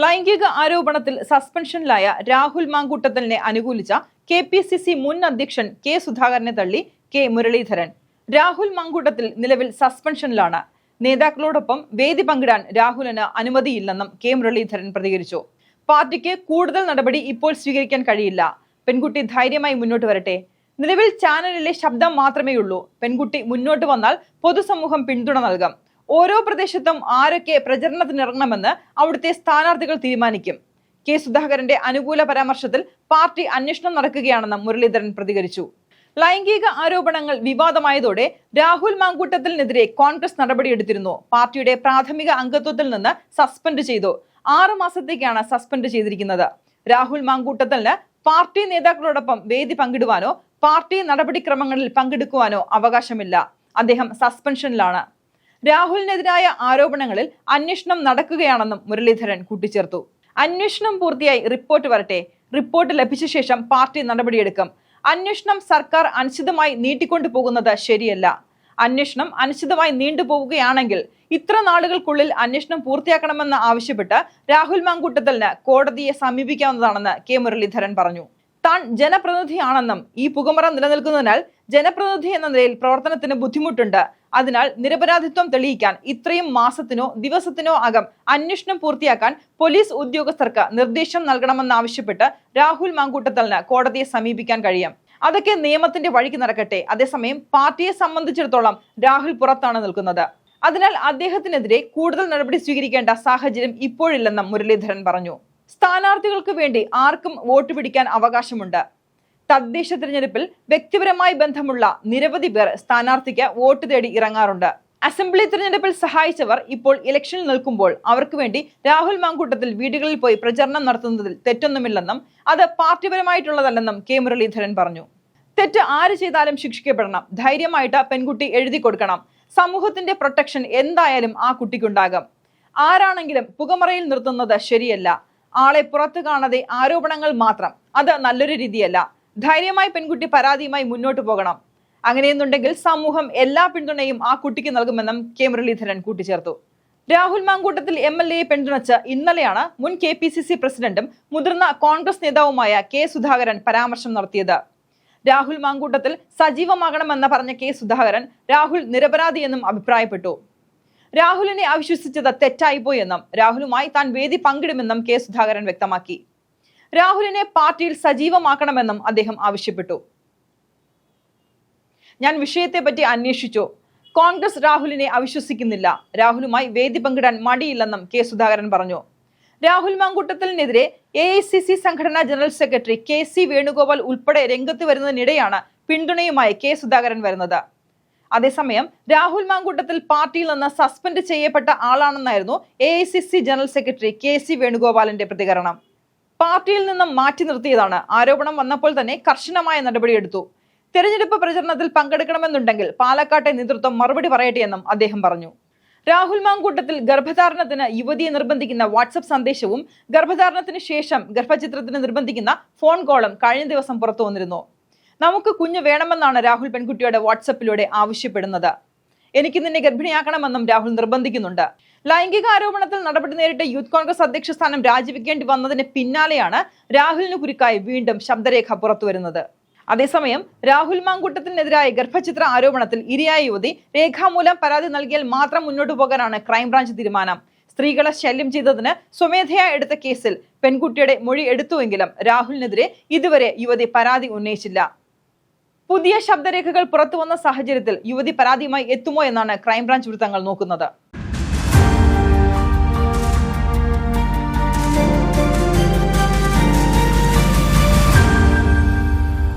ലൈംഗിക ആരോപണത്തിൽ സസ്പെൻഷനിലായ രാഹുൽ മാങ്കൂട്ടത്തലിനെ അനുകൂലിച്ച കെ പി സി സി മുൻ അധ്യക്ഷൻ കെ സുധാകരനെ തള്ളി കെ മുരളീധരൻ. രാഹുൽ മാങ്കൂട്ടത്തിൽ നിലവിൽ സസ്പെൻഷനിലാണ്. നേതാക്കളോടൊപ്പം വേദി പങ്കിടാൻ രാഹുലിന് അനുമതിയില്ലെന്നും കെ മുരളീധരൻ പ്രതികരിച്ചു. പാർട്ടിക്ക് കൂടുതൽ നടപടി ഇപ്പോൾ സ്വീകരിക്കാൻ കഴിയില്ല. പെൺകുട്ടി ധൈര്യമായി മുന്നോട്ട് വരട്ടെ. നിലവിൽ ചാനലിലെ ശബ്ദം മാത്രമേയുള്ളൂ. പെൺകുട്ടി മുന്നോട്ട് വന്നാൽ പൊതുസമൂഹം പിന്തുണ നൽകാം. ഓരോ പ്രദേശത്തും ആരൊക്കെ പ്രചരണത്തിനിറങ്ങണമെന്ന് അവിടുത്തെ സ്ഥാനാർത്ഥികൾ തീരുമാനിക്കും. കെ സുധാകരന്റെ അനുകൂല പരാമർശത്തിൽ പാർട്ടി അന്വേഷണം നടക്കുകയാണെന്ന് മുരളീധരൻ പ്രതികരിച്ചു. ലൈംഗിക ആരോപണങ്ങൾ വിവാദമായതോടെ രാഹുൽ മാങ്കൂട്ടത്തിനെതിരെ കോൺഗ്രസ് നടപടിയെടുത്തിരുന്നു. പാർട്ടിയുടെ പ്രാഥമിക അംഗത്വത്തിൽ നിന്ന് സസ്പെൻഡ് ചെയ്തു. ആറു മാസത്തേക്കാണ് സസ്പെൻഡ് ചെയ്തിരിക്കുന്നത്. രാഹുൽ മാങ്കൂട്ടത്തലിന് പാർട്ടി നേതാക്കളോടൊപ്പം വേദി പങ്കിടുവാനോ പാർട്ടി നടപടിക്രമങ്ങളിൽ പങ്കെടുക്കുവാനോ അവകാശമില്ല. അദ്ദേഹം സസ്പെൻഷനിലാണ്. രാഹുലിനെതിരായ ആരോപണങ്ങളിൽ അന്വേഷണം നടക്കുകയാണെന്നും മുരളീധരൻ കൂട്ടിച്ചേർത്തു. അന്വേഷണം പൂർത്തിയായി റിപ്പോർട്ട് വരട്ടെ. റിപ്പോർട്ട് ലഭിച്ച ശേഷം പാർട്ടി നടപടിയെടുക്കും. അന്വേഷണം സർക്കാർ അനിശ്ചിതമായി നീട്ടിക്കൊണ്ടു പോകുന്നത് ശരിയല്ല. അന്വേഷണം അനിശ്ചിതമായി നീണ്ടുപോവുകയാണെങ്കിൽ ഇത്ര നാളുകൾക്കുള്ളിൽ അന്വേഷണം പൂർത്തിയാക്കണമെന്ന് ആവശ്യപ്പെട്ട് രാഹുൽ മാങ്കൂട്ടത്തലിന് കോടതിയെ സമീപിക്കാവുന്നതാണെന്ന് കെ മുരളീധരൻ പറഞ്ഞു. താൻ ജനപ്രതിനിധിയാണെന്നും ഈ പുകമറ നിലനിൽക്കുന്നതിനാൽ ജനപ്രതിനിധി എന്ന നിലയിൽ പ്രവർത്തനത്തിന് ബുദ്ധിമുട്ടുണ്ട്. അതിനാൽ നിരപരാധിത്വം തെളിയിക്കാൻ ഇത്രയും മാസത്തിനോ ദിവസത്തിനോ അകം അന്വേഷണം പൂർത്തിയാക്കാൻ പോലീസ് ഉദ്യോഗസ്ഥർക്ക് നിർദ്ദേശം നൽകണമെന്നാവശ്യപ്പെട്ട് രാഹുൽ മാങ്കൂട്ടത്തലിന് കോടതിയെ സമീപിക്കാൻ കഴിയും. അതൊക്കെ നിയമത്തിന്റെ വഴിക്ക് നടക്കട്ടെ. അതേസമയം പാർട്ടിയെ സംബന്ധിച്ചിടത്തോളം രാഹുൽ പുറത്താണ് നിൽക്കുന്നത്. അതിനാൽ അദ്ദേഹത്തിനെതിരെ കൂടുതൽ നടപടി സ്വീകരിക്കേണ്ട സാഹചര്യം ഇപ്പോഴില്ലെന്നും മുരളീധരൻ പറഞ്ഞു. സ്ഥാനാർത്ഥികൾക്ക് വേണ്ടി ആർക്കും വോട്ട് പിടിക്കാൻ അവകാശമുണ്ട്. തദ്ദേശ തിരഞ്ഞെടുപ്പിൽ വ്യക്തിപരമായി ബന്ധമുള്ള നിരവധി പേർ സ്ഥാനാർത്ഥിക്ക് വോട്ട് തേടി ഇറങ്ങാറുണ്ട്. അസംബ്ലി തിരഞ്ഞെടുപ്പിൽ സഹായിച്ചവർ ഇപ്പോൾ ഇലക്ഷനിൽ നിൽക്കുമ്പോൾ അവർക്ക് വേണ്ടി രാഹുൽ മാങ്കൂട്ടത്തിൽ വീടുകളിൽ പോയി പ്രചരണം നടത്തുന്നതിൽ തെറ്റൊന്നുമില്ലെന്നും അത് പാർട്ടിപരമായിട്ടുള്ളതല്ലെന്നും കെ മുരളീധരൻ പറഞ്ഞു. തെറ്റ് ആര് ചെയ്താലും ശിക്ഷിക്കപ്പെടണം. ധൈര്യമായിട്ട് പെൺകുട്ടി എഴുതി കൊടുക്കണം. സമൂഹത്തിന്റെ പ്രൊട്ടക്ഷൻ എന്തായാലും ആ കുട്ടിക്കുണ്ടാകും. ആരാണെങ്കിലും പുകമറയിൽ നിർത്തുന്നത് ശരിയല്ല. ആളെ പുറത്തു കാണാതെ ആരോപണങ്ങൾ മാത്രം. അത് നല്ലൊരു രീതിയല്ല. ധൈര്യമായി പെൺകുട്ടി പരാതിയുമായി മുന്നോട്ട് പോകണം. അങ്ങനെയെന്നുണ്ടെങ്കിൽ സമൂഹം എല്ലാ പിന്തുണയും ആ കുട്ടിക്ക് നൽകുമെന്നും കെ മുരളീധരൻ കൂട്ടിച്ചേർത്തു. രാഹുൽ മാങ്കൂട്ടത്തിൽ എം എൽ എയെ പിന്തുണച്ച് ഇന്നലെയാണ് മുൻ കെ പി സി സി പ്രസിഡന്റും മുതിർന്ന കോൺഗ്രസ് നേതാവുമായ കെ സുധാകരൻ പരാമർശം നടത്തിയത്. രാഹുൽ മാങ്കൂട്ടത്തിൽ സജീവമാകണമെന്ന് പറഞ്ഞ കെ സുധാകരൻ രാഹുൽ നിരപരാധിയെന്നും അഭിപ്രായപ്പെട്ടു. രാഹുലിനെ അവിശ്വസിച്ചത് തെറ്റായിപ്പോയെന്നും രാഹുലുമായി താൻ വേദി പങ്കിടുമെന്നും കെ സുധാകരൻ വ്യക്തമാക്കി. രാഹുലിനെ പാർട്ടിയിൽ സജീവമാക്കണമെന്നും അദ്ദേഹം ആവശ്യപ്പെട്ടു. ഞാൻ വിഷയത്തെപ്പറ്റി അന്വേഷിച്ചു. കോൺഗ്രസ് രാഹുലിനെ അവിശ്വസിക്കുന്നില്ല. രാഹുലുമായി വേദി പങ്കിടാൻ മടിയില്ലെന്നും കെ സുധാകരൻ പറഞ്ഞു. രാഹുൽ മാങ്കൂട്ടത്തിനെതിരെ എ ഐ സി സി സംഘടനാ general secretary K C Venugopal ഉൾപ്പെടെ രംഗത്ത് വരുന്നതിനിടെയാണ് പിന്തുണയുമായി കെ സുധാകരൻ വരുന്നത്. അതേസമയം രാഹുൽ മാങ്കൂട്ടത്തിൽ പാർട്ടിയിൽ നിന്ന് സസ്പെൻഡ് ചെയ്യപ്പെട്ട ആളാണെന്നായിരുന്നു A general secretary K C വേണുഗോപാലിന്റെ പ്രതികരണം. പാർട്ടിയിൽ നിന്നും മാറ്റി നിർത്തിയതാണ്. ആരോപണം വന്നപ്പോൾ തന്നെ കർശനമായ നടപടിയെടുത്തു തെരഞ്ഞെടുപ്പ് പ്രചരണത്തിൽ പങ്കെടുക്കണമെന്നുണ്ടെങ്കിൽ പാലക്കാട്ടെ നേതൃത്വം മറുപടി പറയട്ടെയെന്നും അദ്ദേഹം പറഞ്ഞു. രാഹുൽ മാങ്കൂട്ടത്തിൽ ഗർഭധാരണത്തിന് യുവതിയെ നിർബന്ധിക്കുന്ന വാട്സപ്പ് സന്ദേശവും ഗർഭധാരണത്തിന് ശേഷം ഗർഭചിത്രത്തിന് നിർബന്ധിക്കുന്ന ഫോൺ കോളും കഴിഞ്ഞ ദിവസം പുറത്തു വന്നിരുന്നു. നമുക്ക് കുഞ്ഞ് വേണമെന്നാണ് രാഹുൽ പെൺകുട്ടിയുടെ വാട്സപ്പിലൂടെ ആവശ്യപ്പെടുന്നത്. എനിക്ക് നിന്നെ ഗർഭിണിയാക്കണമെന്നും രാഹുൽ നിർബന്ധിക്കുന്നുണ്ട്. ലൈംഗിക ആരോപണത്തിൽ നടപടി നേരിട്ട് യൂത്ത് കോൺഗ്രസ് അധ്യക്ഷ സ്ഥാനം രാജിവെക്കേണ്ടി വന്നതിന് പിന്നാലെയാണ് രാഹുലിന് കുരുക്കായി വീണ്ടും ശബ്ദരേഖ പുറത്തുവരുന്നത്. അതേസമയം രാഹുൽ മാങ്കൂട്ടത്തിനെതിരായ ഗർഭചിത്ര ആരോപണത്തിൽ ഇരയായ യുവതി രേഖാമൂലം പരാതി നൽകിയാൽ മാത്രം മുന്നോട്ടു പോകാനാണ് ക്രൈംബ്രാഞ്ച് തീരുമാനം. സ്ത്രീകളെ ശല്യം ചെയ്തതിന് സ്വമേധയാ എടുത്ത കേസിൽ പെൺകുട്ടിയുടെ മൊഴി എടുത്തുവെങ്കിലും രാഹുലിനെതിരെ ഇതുവരെ യുവതി പരാതി ഉന്നയിച്ചില്ല. പുതിയ ശബ്ദരേഖകൾ പുറത്തുവന്ന സാഹചര്യത്തിൽ യുവതി പരാതിയുമായി എത്തുമോ എന്നാണ് ക്രൈംബ്രാഞ്ച് വൃത്തങ്ങൾ നോക്കുന്നത്.